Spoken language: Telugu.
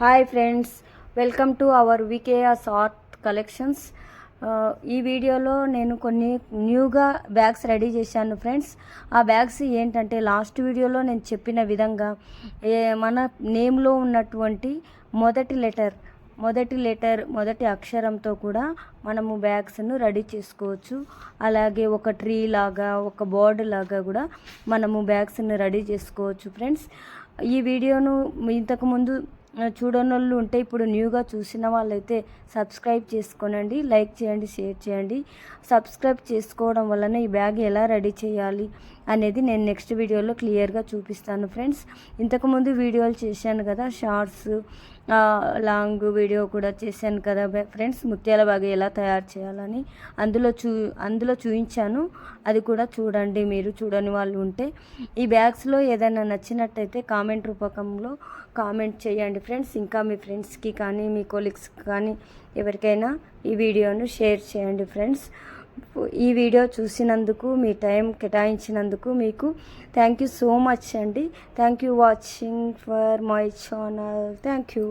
Hi friends welcome to our VKS art collections ఈ వీడియోలో నేను కొన్ని న్యూగా బ్యాగ్స్ రెడీ చేశాను ఫ్రెండ్స్ ఆ బ్యాగ్స్ ఏంటంటే లాస్ట్ వీడియోలో నేను చెప్పిన విధంగా మన నేమ్లో ఉన్నటువంటి మొదటి లెటర్ మొదటి లెటర్ మొదటి అక్షరంతో కూడా మనము బ్యాగ్స్ను రెడీ చేసుకోవచ్చు. అలాగే ఒక ట్రీ లాగా ఒక బోర్డు లాగా కూడా మనము బ్యాగ్స్ని రెడీ చేసుకోవచ్చు ఫ్రెండ్స్ ఈ వీడియోను ఇంతకుముందు చూడనోళ్ళు ఉంటే ఇప్పుడు న్యూగా చూసిన వాళ్ళైతే సబ్స్క్రైబ్ చేసుకోనండి లైక్ చేయండి షేర్ చేయండి. సబ్స్క్రైబ్ చేసుకోవడం వలన ఈ బ్యాగ్ ఎలా రెడీ చేయాలి అనేది నేను నెక్స్ట్ వీడియోలో క్లియర్గా చూపిస్తాను ఫ్రెండ్స్. ఇంతకుముందు వీడియోలు చేశాను కదా షార్ట్స్ లాంగ్ వీడియో కూడా చేశాను కదా ఫ్రెండ్స్ ముత్యాల బాగా ఎలా తయారు చేయాలని అందులో చూ అందులో చూపించాను అది కూడా చూడండి మీరు చూడని వాళ్ళు ఉంటే. ఈ బ్యాగ్స్లో ఏదైనా నచ్చినట్టయితే కామెంట్ రూపకంలో కామెంట్ చేయండి ఫ్రెండ్స్. ఇంకా మీ ఫ్రెండ్స్కి కానీ మీ కొలీగ్స్కి కానీ ఎవరికైనా ఈ వీడియోను షేర్ చేయండి ఫ్రెండ్స్. ఈ వీడియో చూసినందుకు మీ టైం కేటాయించినందుకు మీకు థ్యాంక్ యూ సో మచ్ అండి. Thank you watching for my channel thank you